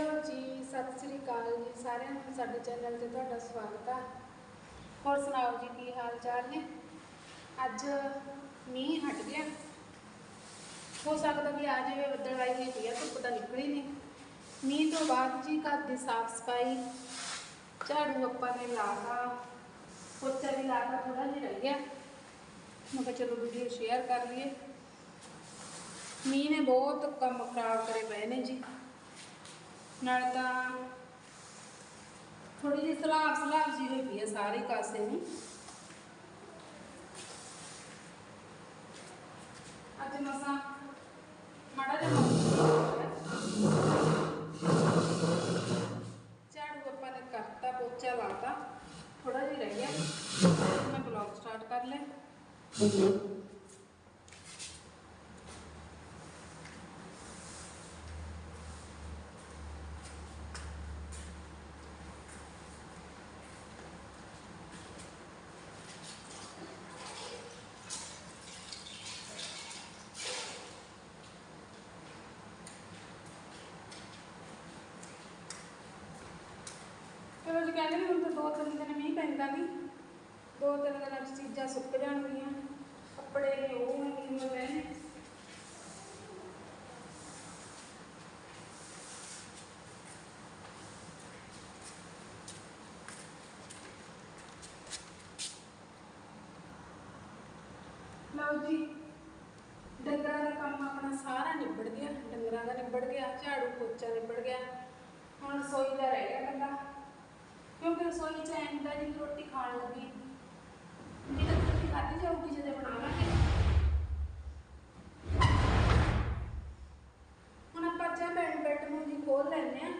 Hello ਜੀ, ਸਤਿ ਸ੍ਰੀ ਅਕਾਲ ਜੀ ਸਾਰਿਆਂ ਨੂੰ, ਸਾਡੇ ਚੈਨਲ ਤੇ ਤੁਹਾਡਾ ਸਵਾਗਤ ਹੈ ਹੋਰ ਸੁਣਾਓ ਜੀ, ਕੀ ਹਾਲ ਚਾਲ ਨੇ? ਅੱਜ ਮੀਂਹ ਹਟ ਗਿਆ। ਹੋ ਸਕਦਾ ਵੀ ਆ ਜਾਵੇ ਬੱਦਲਵਾਈ ਹੋਈ ਪਈ ਆ, ਧੁੱਪ ਤਾਂ ਨਿਕਲੀ ਨਹੀਂ ਮੀਂਹ ਤੋਂ ਬਾਅਦ ਜੀ ਘਰ ਦੀ ਸਾਫ਼ ਸਫ਼ਾਈ, ਝਾੜੂ ਆਪਾਂ ਨੇ ਲਾਤਾ ਪੋਚਾ ਵੀ ਲਾਤਾ ਥੋੜਾ ਜਿਹਾ ਰਹਿ ਗਿਆ। ਮੈਂ ਕਿਹਾ ਚਲੋ ਵੀਡੀਓ ਸ਼ੇਅਰ ਕਰ ਲਈਏ। ਮੀਂਹ ਨੇ ਬਹੁਤ ਕੰਮ ਖਰਾਬ ਕਰੇ ਪਏ ਨੇ ਜੀ। ਨਾਲ ਤਾਂ ਥੋੜੀ ਜਿਹੀ ਸਲਾਬ ਸਲਾਬ ਜੀ ਹੋਈ ਪਈ ਹੈ ਸਾਰੇ ਕਾਸੇ ਨੂੰ ਅੱਜ ਮਸਾਂ ਮਾੜਾ ਜਿਹਾ ਮੌਸਮ ਹੋਇਆ। ਝਾੜੂ ਆਪਾਂ ਨੇ ਕਰਤਾ, ਪੋਚਾ ਲਾਤਾ। ਥੋੜਾ ਜਿਹਾ ਰਹਿ ਗਿਆ। ਮੈਂ ਬਲੌਗ ਸਟਾਰਟ ਕਰ ਲਿਆ। ਚਲੋ ਕਹਿੰਦੇ ਨੇ, ਹੁਣ ਤਾਂ ਦੋ ਤਿੰਨ ਦਿਨ ਮੀਂਹ ਪੈਂਦਾ ਨਹੀਂ ਦੋ ਤਿੰਨ ਦਿਨਾਂ ਚ ਚੀਜ਼ਾਂ ਸੁੱਕ ਜਾਣਗੀਆਂ। ਕੱਪੜੇ ਨੇ ਉਹ ਨੇ ਕਿਵੇਂ ਲਓ ਜੀ, ਡੰਗਰਾਂ ਦਾ ਕੰਮ ਆਪਣਾ ਸਾਰਾ ਨਿਬੜ ਗਿਆ। ਡੰਗਰਾਂ ਦਾ ਨਿਬੜ ਗਿਆ, ਝਾੜੂ ਪੋਚਾ ਨਿਬੜ ਗਿਆ। ਹੁਣ ਰਸੋਈ ਦਾ ਰਹਿ ਗਿਆ ਕੱਲਾ ਕਿਉਂਕਿ ਰਸੋਈ ਚ ਐਂ ਹੁੰਦਾ ਜੀ ਰੋਟੀ ਖਾਣ ਲੱਗੀ। ਵੀ ਤਾਂ ਰੋਟੀ ਖਾਧੀ ਜਾਊਗੀ ਜਦੋਂ ਬਣਾਵਾਂਗੇ ਹੁਣ ਆਪਾਂ ਚਾਹ ਬੈੱਡ ਬੈੱਡ ਖੋਲ ਲੈਂਦੇ ਆ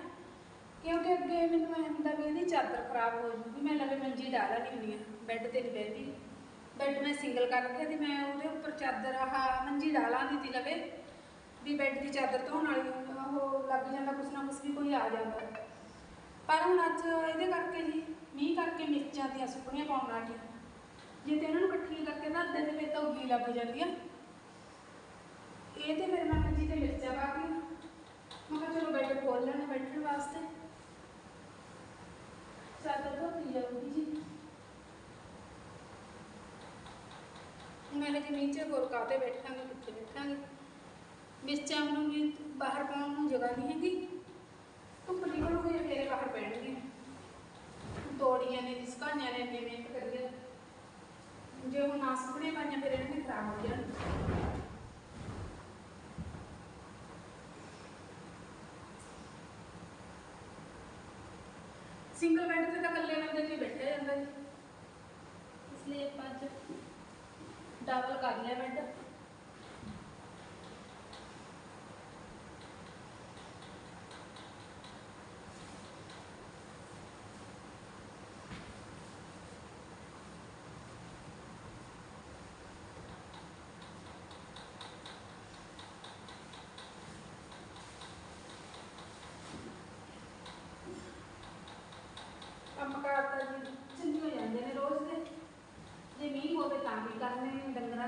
ਕਿਉਂਕਿ ਅੱਗੇ ਮੈਨੂੰ ਐਂ ਹੁੰਦਾ ਵੀ ਇਹਦੀ ਚਾਦਰ ਖਰਾਬ ਹੋ ਜੂਗੀ ਮੈਂ ਲਵੇ ਮੰਜੀ ਡਾਲਾ ਨਹੀਂ ਹੁੰਦੀ ਆ ਬੈੱਡ ਤੇ ਨਹੀਂ ਬਹਿੰਦੀ। ਬੈੱਡ ਮੈਂ ਸਿੰਗਲ ਕਰ ਰੱਖਿਆ ਤੇ ਮੈਂ ਉਹਦੇ ਉੱਪਰ ਚਾਦਰ ਆਹ ਮੰਜੀ ਡਾਲਾਂ ਦੀ ਤੀ ਲਵੇ ਵੀ ਬੈੱਡ ਦੀ ਚਾਦਰ ਧੋਣ ਵਾਲੀ, ਉਹ ਲੱਗ ਜਾਂਦਾ ਕੁਛ ਨਾ ਕੁਛ ਵੀ ਕੋਈ ਆ ਜਾਂਦਾ। ਪਰ ਹੁਣ ਅੱਜ ਇਹਦੇ ਕਰਕੇ ਜੀ ਮੀਂਹ ਕਰਕੇ ਮਿਰਚਾਂ ਦੀਆਂ ਸੁੱਕਣੀਆਂ ਪਾਉਣ ਲੱਗ ਗਈਆਂ। ਜੇ ਤੇ ਇਹਨਾਂ ਨੂੰ ਇਕੱਠੀਆਂ ਕਰਕੇ ਨਾ ਅੱਧੇ ਦੇ ਫਿਰ ਤਾਂ ਉੱਗੀ ਲੱਗ ਜਾਂਦੀ ਆ ਇਹ ਤੇ ਫਿਰ ਮੈਂ ਜੀ ਤੇ ਮਿਰਚਾਂ ਪਾ ਕੇ ਮੈਂ ਕਿਹਾ ਚਲੋ ਬੈੱਡ ਖੋਲ ਲੈਣੇ ਬੈਠਣ ਵਾਸਤੇ। ਚਾਦਰ ਧੋਤੀ ਜਾਊਗੀ ਜੀ। ਮੈਂ ਹਜੇ ਨੀਚੇ ਗੁਰਕਾ ਕਾਤੇ ਬੈਠਾਂਗੇ, ਕਿੱਥੇ ਬੈਠਾਂਗੇ? ਮਿਰਚਾਂ ਨੂੰ ਵੀ ਬਾਹਰ ਪਾਉਣ ਨੂੰ ਜਗ੍ਹਾ ਨਹੀਂ ਹੈਗੀ। ਧੁੱਪ ਨਿਕਲੂਗੀ ਬਾਹਰ ਪੈਣਗੇ ਤੋੜੀਆਂ ਨੇ ਨਿਸਕਾਈਆਂ ਨੇ, ਇੰਨੇ ਮਿਹਨਤ ਕਰੀਏ ਜੇ ਹੁਣ ਨਾ ਸੁਪਨੇ ਪਾਈਆਂ ਫਿਰ ਇਹਨਾਂ ਨੇ ਖਰਾਬ ਹੋ ਜਾਣ ਸਿੰਗਲ ਬੈੱਡ ਤੇ ਤਾਂ ਇਕੱਲੇ ਬੰਦੇ ਤੇ ਬੈਠਿਆ ਜਾਂਦਾ ਜੀ। ਇਸ ਲਈ ਆਪਾਂ ਅੱਜ ਡਬਲ ਕਰ ਲਿਆ ਬੈੱਡ ਕੰਮ ਕਾਰ ਤਾਂ ਜੀ ਚੰਗੇ ਹੋ ਜਾਂਦੇ ਨੇ ਰੋਜ਼ ਦੇ ਜੇ ਮੀਂਹ ਹੋਵੇ ਤਾਂ ਵੀ ਕਰਨੇ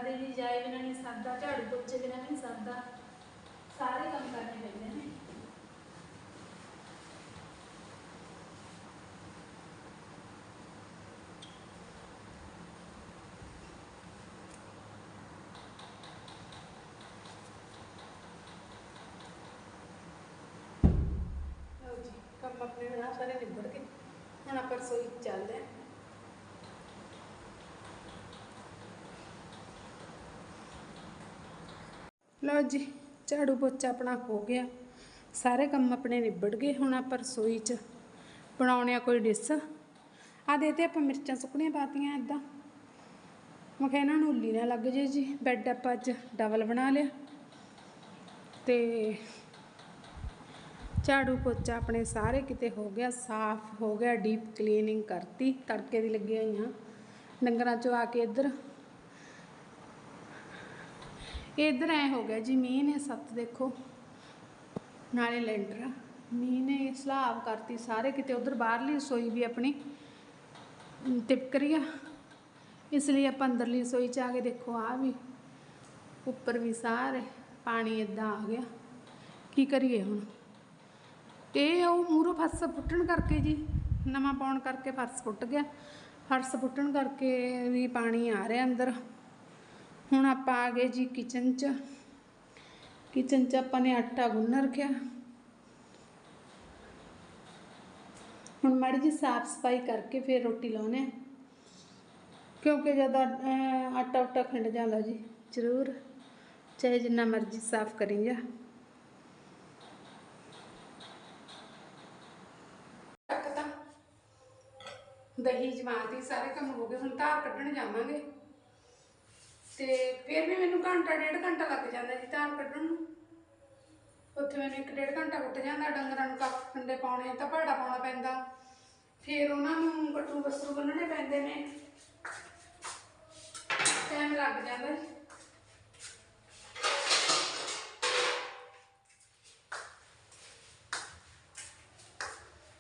ਨੇ ਡੰਗਰਾਂ ਜਾਏ, ਬਿਨਾਂ ਨਹੀਂ ਸਰਦਾ, ਝਾੜੂ ਪੋਚੇ, ਬਿਨਾਂ ਨਹੀਂ ਸਰਦਾ। ਸਾਰੇ ਕੰਮ ਕਰਨੇ ਪੈਂਦੇ ਨੇ। ਕੰਮ ਆਪਣੇ ਬਣਾ ਸਾਰੇ ਨਿਬੜ ਗਏ। ਹੁਣ ਆਪਾਂ ਰਸੋਈ ਚੱਲਦੇ ਹਾਂ। ਲਓ ਜੀ, ਝਾੜੂ ਪੋਚਾ ਆਪਣਾ ਹੋ ਗਿਆ। ਸਾਰੇ ਕੰਮ ਆਪਣੇ ਨਿਬੜ ਗਏ ਹੁਣ ਆਪਾਂ ਰਸੋਈ 'ਚ। ਬਣਾਉਣੇ ਆ ਕੋਈ ਡਿਸ਼। ਆ ਦੇ ਤੇ ਆਪਾਂ ਮਿਰਚਾਂ ਸੁੱਕਣੀਆਂ ਪਾਤੀਆਂ ਇਦਾਂ ਮੈਂ ਕਿਹਾ ਇਹਨਾਂ ਨੂੰ ਉੱਲੀ ਨਾ ਲੱਗ ਜੇ ਜੀ। ਬੈੱਡ ਆਪਾਂ ਅੱਜ ਡਬਲ ਬਣਾ ਲਿਆ। ਤੇ ਝਾੜੂ ਪੋਚਾ ਆਪਣੇ ਸਾਰੇ ਕਿਤੇ ਹੋ ਗਿਆ। ਸਾਫ਼ ਹੋ ਗਿਆ, ਡੀਪ ਕਲੀਨਿੰਗ ਕਰਤੀ। ਤੜਕੇ ਦੀ ਲੱਗੀਆਂ ਹੋਈਆਂ। ਡੰਗਰਾਂ ਚੋਂ ਆ ਕੇ ਇੱਧਰ ਇੱਧਰ ਐ ਹੋ ਗਿਆ ਜੀ ਮੀਂਹ ਨੇ ਸੱਤ ਦੇਖੋ ਨਾਲੇ ਲੈਂਟਰ ਮੀਂਹ ਨੇ ਸਲਾਬ ਕਰਤੀ ਸਾਰੇ ਕਿਤੇ ਉਧਰ ਬਾਹਰਲੀ ਰਸੋਈ ਵੀ ਆਪਣੀ ਅਮ, ਰਹੀ ਆ। ਇਸ ਲਈ ਆਪਾਂ ਅੰਦਰਲੀ ਰਸੋਈ ਚ ਆ ਕੇ ਦੇਖੋ ਆ ਵੀ ਉੱਪਰ ਵੀ ਸਾਰੇ ਪਾਣੀ ਇਦਾਂ ਆ ਗਿਆ। ਕੀ ਕਰੀਏ ਹੁਣ? ਇਹ ਉਹ ਮੂਰੋ ਫਰਸ਼ ਪੁੱਟਣ ਕਰਕੇ ਜੀ ਨਵਾਂ ਪਾਉਣ ਕਰਕੇ ਫਰਸ਼ ਪੁੱਟ ਗਿਆ। ਫਰਸ਼ ਪੁੱਟਣ ਕਰਕੇ ਵੀ ਪਾਣੀ ਆ ਰਿਹਾ ਅੰਦਰ। ਹੁਣ ਆਪਾਂ ਆ ਗਏ ਜੀ ਕਿਚਨ 'ਚ। ਕਿਚਨ 'ਚ ਆਪਾਂ ਨੇ ਆਟਾ ਗੁੰਨ ਰੱਖਿਆ। ਹੁਣ ਮਾੜੀ ਜੀ ਸਾਫ਼ ਸਫ਼ਾਈ ਕਰਕੇ ਫਿਰ ਰੋਟੀ ਲਾਉਨੇ ਆ ਕਿਉਂਕਿ ਜਦ ਆਟਾ ਉਟਾ ਖੰਡ ਜਾਂਦਾ ਜੀ। ਜ਼ਰੂਰ, ਚਾਹੇ ਜਿੰਨਾ ਮਰਜ਼ੀ ਸਾਫ਼ ਕਰੀ ਜਾ। ਤਾਂ ਦਹੀਂ ਜਮਾਤੀ ਸਾਰੇ ਕੰਮ ਹੋ ਗਏ, ਹੁਣ ਧਾਰ ਕੱਢਣ ਜਾਵਾਂਗੇ। ਤੇ ਫਿਰ ਵੀ ਮੈਨੂੰ ਘੰਟਾ, ਡੇਢ ਘੰਟਾ ਲੱਗ ਜਾਂਦਾ ਜੀ ਧਾਰ ਕੱਢਣ ਨੂੰ। ਉੱਥੇ ਮੈਨੂੰ ਇੱਕ ਡੇਢ ਘੰਟਾ ਉੱਟ ਜਾਂਦਾ, ਡੰਗਰਾਂ ਨੂੰ ਕੱਖ ਕੰਡੇ ਪਾਉਣੇ ਤਾਂ ਭਾੜਾ ਪਾਉਣਾ ਪੈਂਦਾ। ਫਿਰ ਉਹਨਾਂ ਨੂੰ ਕੱਟੂ ਬਸਰੂ ਬੰਨਣੇ ਪੈਂਦੇ ਨੇ। ਟਾਈਮ ਲੱਗ ਜਾਂਦਾ ਜੀ।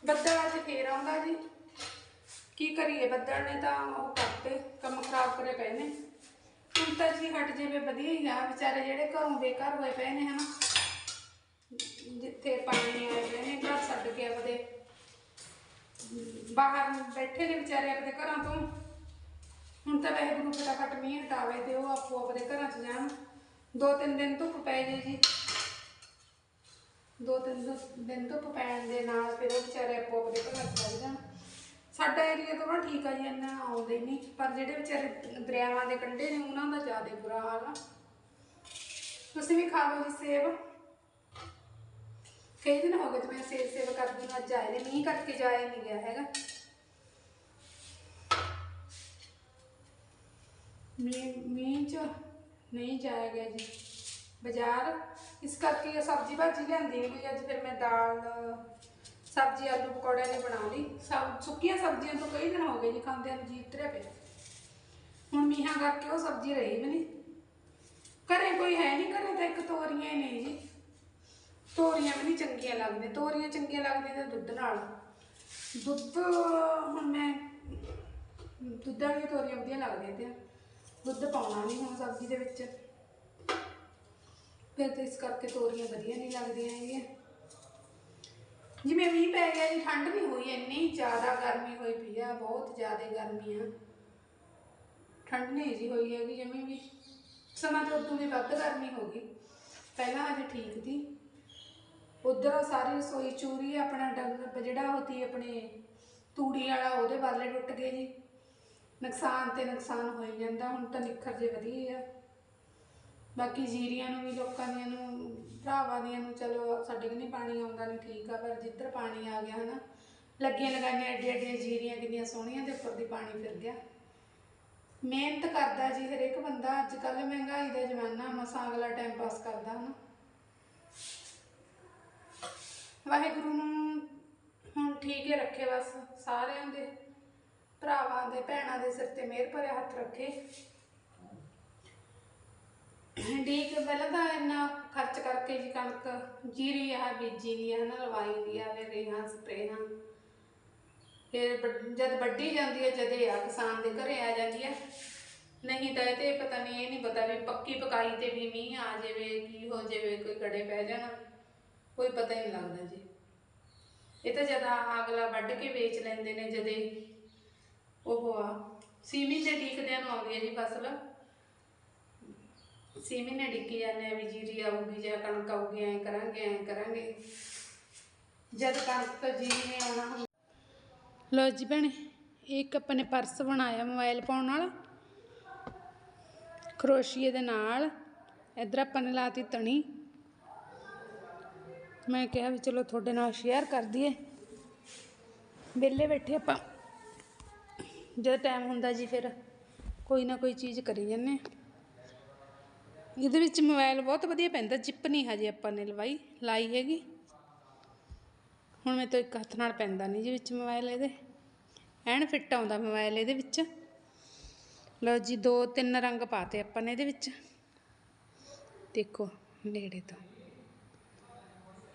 ਬੱਦਲ ਅੱਜ ਫੇਰ ਆਉਂਦਾ ਜੀ। ਕੀ ਕਰੀਏ, ਬੱਦਲ ਨੇ ਤਾਂ ਉਹ ਕਰਤੇ, ਕੰਮ ਖਰਾਬ ਕਰੇ ਪਏ ਨੇ। ਹੁਣ ਤਾਂ ਜੀ ਹਟ ਜਾਵੇ, ਵਧੀਆ ਹੀ ਆ। ਵਿਚਾਰੇ ਜਿਹੜੇ ਘਰੋਂ ਬੇਘਰ ਹੋਏ ਪਏ ਨੇ, ਹਨਾ। ਜਿੱਥੇ ਪਾਣੀ ਆਏ ਪਏ ਨੇ, ਘਰ ਛੱਡ ਕੇ ਆਪਦੇ। ਬਾਹਰ ਬੈਠੇ ਨੇ ਵਿਚਾਰੇ ਆਪਣੇ ਘਰਾਂ ਤੋਂ। ਹੁਣ ਤਾਂ ਵਾਹਿਗੁਰੂ ਫਟਾਫਟ ਮੀਂਹ ਹਟਾਵੇ ਤੇ ਉਹ ਆਪੋ ਆਪਣੇ ਘਰਾਂ 'ਚ ਜਾਣ। ਦੋ ਤਿੰਨ ਦਿਨ ਧੁੱਪ ਪੈ ਜੇ ਜੀ। ਦੋ ਤਿੰਨ ਦਿਨ- ਧੁੱਪ ਪੈਣ ਦੇ ਨਾਲ ਫਿਰ ਉਹ ਵਿਚਾਰੇ ਆਪੋ ਆਪਣੇ ਘਰਾਂ 'ਚ ਚੱਲ ਜਾਣ। ਸਾਡਾ ਏਰੀਆ ਥੋੜਾ ਠੀਕ ਆ ਜੀ, ਇੰਨਾ ਆਉਂਦੇ ਨਹੀਂ ਪਰ ਜਿਹੜੇ ਵਿਚਾਰੇ ਦਰਿਆਵਾਂ ਦੇ ਕੰਢੇ ਨੇ, ਉਹਨਾਂ ਦਾ ਜ਼ਿਆਦਾ ਬੁਰਾ ਹਾਲ ਆ। ਤੁਸੀਂ ਵੀ ਖਾ ਲਓ ਜੀ ਸੇਬ। ਕਈ ਦਿਨ ਹੋ ਗਏ ਤੇ ਮੈਂ ਸੇਬ ਸੇਬ ਕਰਦੀ ਨੂੰ ਅੱਜ ਆਏ ਨੇ, ਮੀਂਹ ਕਰਕੇ ਜਾਇਆ ਨਹੀਂ ਗਿਆ ਹੈਗਾ। ਮੀਂਹ ਮੀਂਹ ਚ ਨਹੀਂ ਜਾਇਆ ਗਿਆ ਜੀ। ਬਾਜ਼ਾਰ। ਇਸ ਕਰਕੇ ਸਬਜ਼ੀ ਭਾਜੀ ਲਿਆਂਦੀ ਨਹੀਂ ਕੋਈ ਅੱਜ ਫਿਰ ਮੈਂ ਦਾਲ ਸਬਜ਼ੀ ਆਲੂ ਪਕੌੜਿਆਂ ਨੇ ਬਣਾ ਲਈ। ਸਬ ਸੁੱਕੀਆਂ ਸਬਜ਼ੀਆਂ ਤੋਂ ਕਈ ਦਿਨ ਹੋ ਗਏ ਜੀ ਖਾਂਦੇ ਨੂੰ ਜੀ ਉਤਰਿਆ ਪਿਆ। ਹੁਣ ਮੀਹਾਂ ਕਰਕੇ ਉਹ ਸਬਜ਼ੀ ਰਹੀ ਵੀ ਨਹੀਂ। ਘਰੇ ਕੋਈ ਹੈ ਨਹੀਂ, ਘਰੇ ਤਾਂ ਇੱਕ ਤੋਰੀਆਂ ਹੀ ਨੇ ਜੀ। ਤੋਰੀਆਂ ਵੀ ਨਹੀਂ ਚੰਗੀਆਂ ਲੱਗਦੀਆਂ। ਤੋਰੀਆਂ ਚੰਗੀਆਂ ਲੱਗਦੀਆਂ ਤਾਂ ਦੁੱਧ ਨਾਲ। ਦੁੱਧ, ਹੁਣ ਮੈਂ ਦੁੱਧ ਵਾਲੀਆਂ ਤੋਰੀਆਂ ਵਧੀਆ ਲੱਗਦੀਆਂ ਤੇ ਦੁੱਧ ਪਾਉਣਾ ਨਹੀਂ ਹੁਣ ਸਬਜ਼ੀ ਦੇ ਵਿੱਚ। ਫਿਰ ਤੇ ਇਸ ਕਰਕੇ ਤੋਰੀਆਂ ਵਧੀਆ ਨਹੀਂ ਲੱਗਦੀਆਂ ਹੈਗੀਆਂ। ਜਿਵੇਂ ਮੀਂਹ ਪੈ ਗਿਆ ਜੀ, ਠੰਡ ਨਹੀਂ ਹੋਈ, ਇੰਨੀ ਜ਼ਿਆਦਾ ਗਰਮੀ ਹੋਈ ਪਈ ਆ, ਬਹੁਤ ਜ਼ਿਆਦਾ ਗਰਮੀ ਆ। ਠੰਡ ਨਹੀਂ ਜੀ ਹੋਈ ਹੈਗੀ, ਜਿਵੇਂ ਵੀ ਸਮਾਂ ਤਾਂ ਉਦੋਂ ਵੀ ਵੱਧ ਗਰਮੀ ਹੋ ਗਈ। ਪਹਿਲਾਂ ਹਜੇ ਠੀਕ ਸੀ। ਉਧਰ ਸਾਰੀ ਰਸੋਈ ਚੂਰੀ, ਆਪਣਾ ਡੰਗ, ਜਿਹੜਾ ਹੋਤੀ ਆਪਣੇ ਤੂੜੀ ਵਾਲਾ, ਉਹਦੇ ਬਦਲੇ ਟੁੱਟ ਗਏ ਜੀ। ਨੁਕਸਾਨ ਤੇ ਨੁਕਸਾਨ ਹੋਈ ਜਾਂਦਾ, ਹੁਣ ਤਾਂ ਨਿੱਖਰ ਜੇ ਵਧੀਆ ਆ। ਬਾਕੀ ਜੀਰੀਆਂ ਨੂੰ ਵੀ ਲੋਕਾਂ ਦੀਆਂ ਨੂੰ, ਭਰਾਵਾਂ ਦੀਆਂ ਨੂੰ ਚਲੋ ਸਾਡੇ ਕਿ ਨਹੀਂ ਪਾਣੀ ਆਉਂਦਾ ਨਹੀਂ ਠੀਕ ਆ, ਪਰ ਜਿੱਧਰ ਪਾਣੀ ਆ ਗਿਆ ਹਨਾ, ਲੱਗੀਆਂ ਲਗਾਈਆਂ ਐਡੀਆਂ ਐਡੀਆਂ ਜੀਰੀਆਂ ਕਿੰਨੀਆਂ ਸੋਹਣੀਆਂ ਤੇ ਉੱਪਰ ਦੀ ਪਾਣੀ ਫਿਰ ਗਿਆ। ਮਿਹਨਤ ਕਰਦਾ ਜੀ ਹਰੇਕ ਬੰਦਾ, ਅੱਜ ਕੱਲ ਮਹਿੰਗਾਈ ਦਾ ਜ਼ਮਾਨਾ, ਮਸਾਂ ਅਗਲਾ ਟਾਈਮ ਪਾਸ ਕਰਦਾ ਹਨਾ। ਵਾਹਿਗੁਰੂ ਨੂੰ ਹੁਣ ਠੀਕ ਹੀ ਰੱਖੇ ਬਸ, ਸਾਰਿਆਂ ਦੇ, ਭਰਾਵਾਂ ਦੇ, ਭੈਣਾਂ ਦੇ ਸਿਰ ਤੇ ਮਿਹਰ ਭਰਿਆ ਹੱਥ ਰੱਖੇ। ਠੀਕ ਪਹਿਲਾਂ ਤਾਂ ਇੰਨਾ ਖਰਚ ਕਰਕੇ ਜੀ ਕਣਕ ਜੀਰੀ ਆ, ਬੀਜੀ ਦੀ ਆ ਨਾ ਲਵਾਈ ਦੀ ਆ, ਫਿਰ ਰੇਹਾਂ, ਸਪਰੇਹਾਂ। ਫਿਰ ਵੱਡ- ਜਦ ਵੱਢੀ ਜਾਂਦੀ ਹੈ ਜਦੇ ਆ ਕਿਸਾਨ ਦੇ ਘਰੇ ਆ ਜਾਂਦੀ ਹੈ ਨਹੀਂ ਤਾਂ ਇਹ ਤੇ ਪਤਾ ਨਹੀਂ, ਇਹ ਨਹੀਂ ਪਤਾ ਵੀ ਪੱਕੀ ਪਕਾਈ ਤੇ ਵੀ ਮੀਂਹ ਆ ਜਾਵੇ, ਕੀ ਹੋ ਜਾਵੇ, ਕੋਈ ਗੜੇ ਪੈ ਜਾਣਾ। ਕੋਈ ਪਤਾ ਹੀ ਨਹੀਂ ਲੱਗਦਾ ਜੀ। ਇਹ ਤਾਂ ਜਦ ਆ- ਅਗਲਾ ਵੱਢ ਕੇ ਵੇਚ ਲੈਂਦੇ ਨੇ, ਜਦੇ ਉਹ ਆ। ਛੇ 'ਤੇ ਡੀਕਦਿਆਂ ਨੂੰ ਆਉਂਦੀ ਹੈ ਜੀ ਫਸਲ। ਛੇ ਮਹੀਨੇ ਡਿੱਕੀ ਜਾਂਦੇ ਆ ਵੀ ਜੀਰੀ ਆਊਗੀ ਜਾਂ ਕਣਕ ਆਊਗੀ, ਐਂ ਕਰਾਂਗੇ ਐਂ ਕਰਾਂਗੇ। ਜਦ ਕਣਕ ਤਾਂ ਜੀਰੀ ਨੇ ਆਉਣਾ ਹੁੰਦਾ। ਲੋ ਜੀ ਭੈਣੇ ਇੱਕ ਆਪਾਂ ਨੇ ਪਰਸ ਬਣਾਇਆ ਮੋਬਾਈਲ ਪਾਉਣ ਨਾਲ ਖਰੋਸ਼ੀਏ ਦੇ ਨਾਲ। ਇਧਰ ਆਪਾਂ ਨੇ ਲਾਤੀ ਤਣੀ। ਮੈਂ ਕਿਹਾ ਵੀ ਚਲੋ ਤੁਹਾਡੇ ਨਾਲ ਸ਼ੇਅਰ ਕਰ ਦਈਏ। ਵਿਹਲੇ ਬੈਠੇ ਆਪਾਂ। ਜਦ ਟਾਈਮ ਹੁੰਦਾ ਜੀ ਫਿਰ ਕੋਈ ਨਾ ਕੋਈ ਚੀਜ਼ ਕਰੀ ਜਾਂਦੇ ਹਾਂ ਇਹਦੇ ਵਿੱਚ ਮੋਬਾਈਲ ਬਹੁਤ ਵਧੀਆ ਪੈਂਦਾ, ਜਿੱਪ ਨਹੀਂ ਹਜੇ ਆਪਾਂ ਨੇ ਲਵਾਈ, ਲਾਈ ਹੈਗੀ। ਹੁਣ ਮੈਂ ਤੋਂ ਇੱਕ ਹੱਥ ਨਾਲ ਪੈਂਦਾ ਨਹੀਂ ਜੀ ਵਿੱਚ ਮੋਬਾਈਲ ਇਹਦੇ। ਐਨ ਫਿੱਟ ਆਉਂਦਾ ਮੋਬਾਈਲ ਇਹਦੇ ਵਿੱਚ। ਲਓ ਜੀ, ਦੋ ਤਿੰਨ ਰੰਗ ਪਾਤੇ ਆਪਾਂ ਨੇ ਇਹਦੇ ਵਿੱਚ। ਦੇਖੋ, ਨੇੜੇ ਤੋਂ।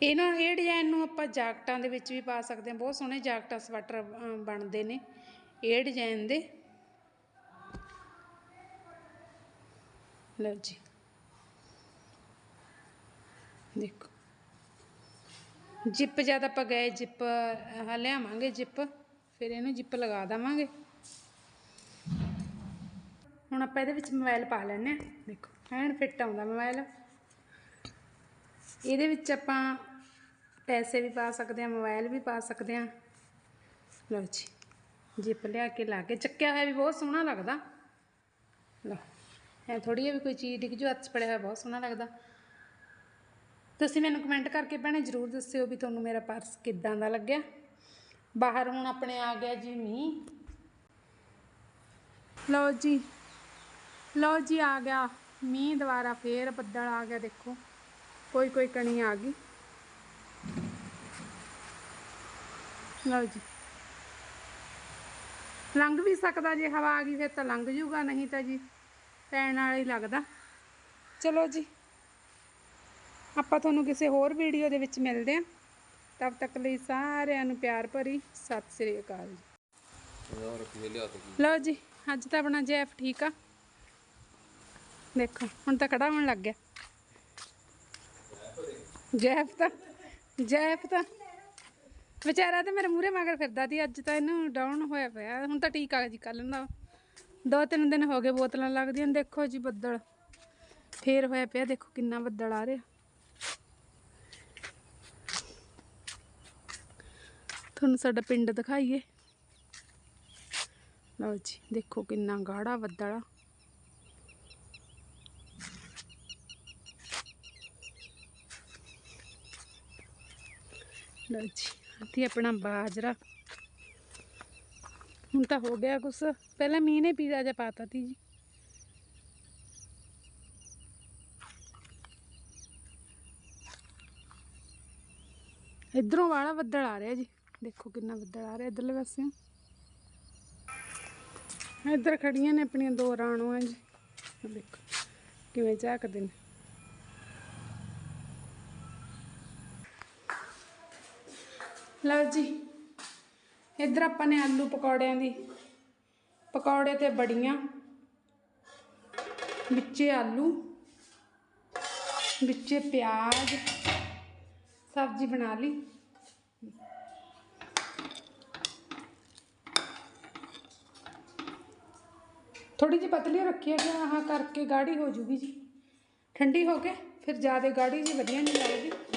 ਇਹ ਨਾ ਇਹ ਡਿਜ਼ਾਈਨ ਨੂੰ ਆਪਾਂ ਜਾਕਟਾਂ ਦੇ ਵਿੱਚ ਵੀ ਪਾ ਸਕਦੇ ਹਾਂ। ਬਹੁਤ ਸੋਹਣੇ ਜਾਕਟਾਂ, ਸਵੈਟਰ ਬਣਦੇ ਨੇ ਇਹ ਡਿਜ਼ਾਈਨ ਦੇ। ਲਓ ਜੀ। ਦੇਖੋ। ਜਿੱਪ ਜਦ ਆਪਾਂ ਗਏ, ਜਿੱਪ ਲਿਆਵਾਂਗੇ ਜਿੱਪ, ਫਿਰ ਇਹਨੂੰ ਜਿੱਪ ਲਗਾ ਦੇਵਾਂਗੇ। ਹੁਣ ਆਪਾਂ ਇਹਦੇ ਵਿੱਚ ਮੋਬਾਈਲ ਪਾ ਲੈਣੇ ਆ ਦੇਖੋ, ਐਨ ਫਿੱਟ ਆਉਂਦਾ ਮੋਬਾਈਲ ਇਹਦੇ ਵਿੱਚ ਆਪਾਂ ਪੈਸੇ ਵੀ ਪਾ ਸਕਦੇ ਆ ਮੋਬਾਈਲ ਵੀ ਪਾ ਸਕਦੇ ਆ ਲਓ ਜੀ, ਜਿੱਪ ਲਿਆ ਕੇ ਲਾ ਕੇ। ਚੱਕਿਆ ਹੋਇਆ ਵੀ ਬਹੁਤ ਸੋਹਣਾ ਲੱਗਦਾ। ਲਓ, ਐ ਥੋੜੀ ਜਿਹੀ ਵੀ ਕੋਈ ਚੀਜ਼ ਡਿੱਗ ਜੂ, ਹੱਥ ਪੜਿਆ ਹੋਇਆ ਬਹੁਤ ਸੋਹਣਾ ਲੱਗਦਾ। ਤੁਸੀਂ ਮੈਨੂੰ ਕਮੈਂਟ ਕਰਕੇ ਭੈਣੇ ਜਰੂਰ ਦੱਸਿਓ ਵੀ ਤੁਹਾਨੂੰ ਮੇਰਾ ਪਰਸ ਕਿੱਦਾਂ ਦਾ ਲੱਗਿਆ। ਬਾਹਰ ਹੁਣ ਆਪਣੇ ਆ ਗਿਆ ਜੀ ਮੀਂਹ। ਲਓ ਜੀ ਲਓ ਜੀ ਆ ਗਿਆ ਮੀਂਹ ਦੁਬਾਰਾ ਫੇਰ ਬੱਦਲ ਆ ਗਿਆ ਦੇਖੋ, ਕੋਈ ਕੋਈ ਕਣੀ ਆ ਗਈ। ਲਓ ਜੀ। ਲੰਘ ਵੀ ਸਕਦਾ ਜੇ ਹਵਾ ਆ ਗਈ ਫਿਰ ਤਾਂ ਲੰਘ ਜੂਗਾ, ਨਹੀਂ ਤਾਂ ਜੀ ਪੈਣ ਵਾਲਾ ਹੀ ਲੱਗਦਾ। ਚਲੋ ਜੀ। ਆਪਾਂ ਤੁਹਾਨੂੰ ਕਿਸੇ ਹੋਰ ਵੀਡੀਓ ਦੇ ਵਿੱਚ ਮਿਲਦੇ ਹਾਂ। ਤਬ ਤੱਕ ਲਈ ਸਾਰਿਆਂ ਨੂੰ ਪਿਆਰ ਭਰੀ। ਸਤਿ ਸ੍ਰੀ ਅਕਾਲ ਜੀ। ਲਓ ਜੀ ਅੱਜ ਤਾਂ ਆਪਣਾ ਜੈਫ ਠੀਕ ਆ। ਦੇਖੋ ਹੁਣ ਤਾਂ ਖੜਾ ਹੋਣ ਲੱਗ ਗਿਆ। ਜੈਫ ਤਾਂ ਜੈਫ ਤਾਂ। ਵਿਚਾਰਾ ਤੇ ਮੇਰੇ ਮੂਹਰੇ ਮਗਰ ਫਿਰਦਾ ਸੀ ਅੱਜ ਤਾਂ ਇਹਨੂੰ ਡਾਊਨ ਹੋਇਆ ਪਿਆ। ਹੁਣ ਤਾਂ ਠੀਕ ਆ ਜੀ ਕੱਲ ਦਾ ਦੋ ਤਿੰਨ ਦਿਨ ਹੋ ਗਏ ਬੋਤਲਾਂ ਲੱਗਦੀਆਂ ਦੇਖੋ ਜੀ ਬੱਦਲ ਫੇਰ ਹੋਇਆ ਪਿਆ ਦੇਖੋ ਕਿੰਨਾ ਬੱਦਲ ਆ ਰਿਹਾ। ਤੁਹਾਨੂੰ ਸਾਡਾ ਪਿੰਡ ਦਿਖਾਈਏ। ਲਓ ਜੀ, ਦੇਖੋ ਕਿੰਨਾ ਗਾੜਾ ਵੱਦਲਾ ਲਓ ਜੀ ਇੱਥੇ ਆਪਣਾ ਬਾਜਰਾ। ਹੁਣ ਤਾਂ ਹੋ ਗਿਆ ਕੁਛ। ਪਹਿਲਾਂ ਮੀਂਹ ਨੇ ਪੀੜਾ ਜਿਹਾ ਪਾਤਾ ਤੀ ਜੀ। ਇਧਰੋਂ ਵਾਲਾ ਬੱਦਲ ਆ ਰਿਹਾ ਜੀ। ਦੇਖੋ ਕਿੰਨਾ ਬੱਦਲ ਆ ਰਿਹਾ ਇਧਰਲੇ ਪਾਸਿਓਂ ਇੱਧਰ ਖੜੀਆਂ ਨੇ ਆਪਣੀਆਂ ਦੋ ਰਾਣੋਆਂ ਜੀ। ਦੇਖੋ ਕਿਵੇਂ ਝਾਕਦੇ ਨੇ। ਲਓ ਜੀ, ਇੱਧਰ ਆਪਾਂ ਨੇ ਆਲੂ ਪਕੌੜਿਆਂ ਦੀ। ਪਕੌੜੇ ਤੇ ਬੜੀਆਂ, ਵਿੱਚੇ ਆਲੂ, ਵਿੱਚੇ ਪਿਆਜ਼, ਸਬਜ਼ੀ ਬਣਾ ਲਈ। ਥੋੜੀ ਜਿਹੀ ਪਤਲੀ ਰੱਖੀ ਹੈ ਕਿ ਆਹ ਕਰਕੇ ਗਾੜੀ ਹੋ ਜੂਗੀ ਜੀ। ਠੰਡੀ ਹੋ ਕੇ ਫਿਰ ਜ਼ਿਆਦਾ ਗਾੜੀ ਜੀ ਵਧੀਆ ਨਹੀਂ ਲੱਗਦੀ।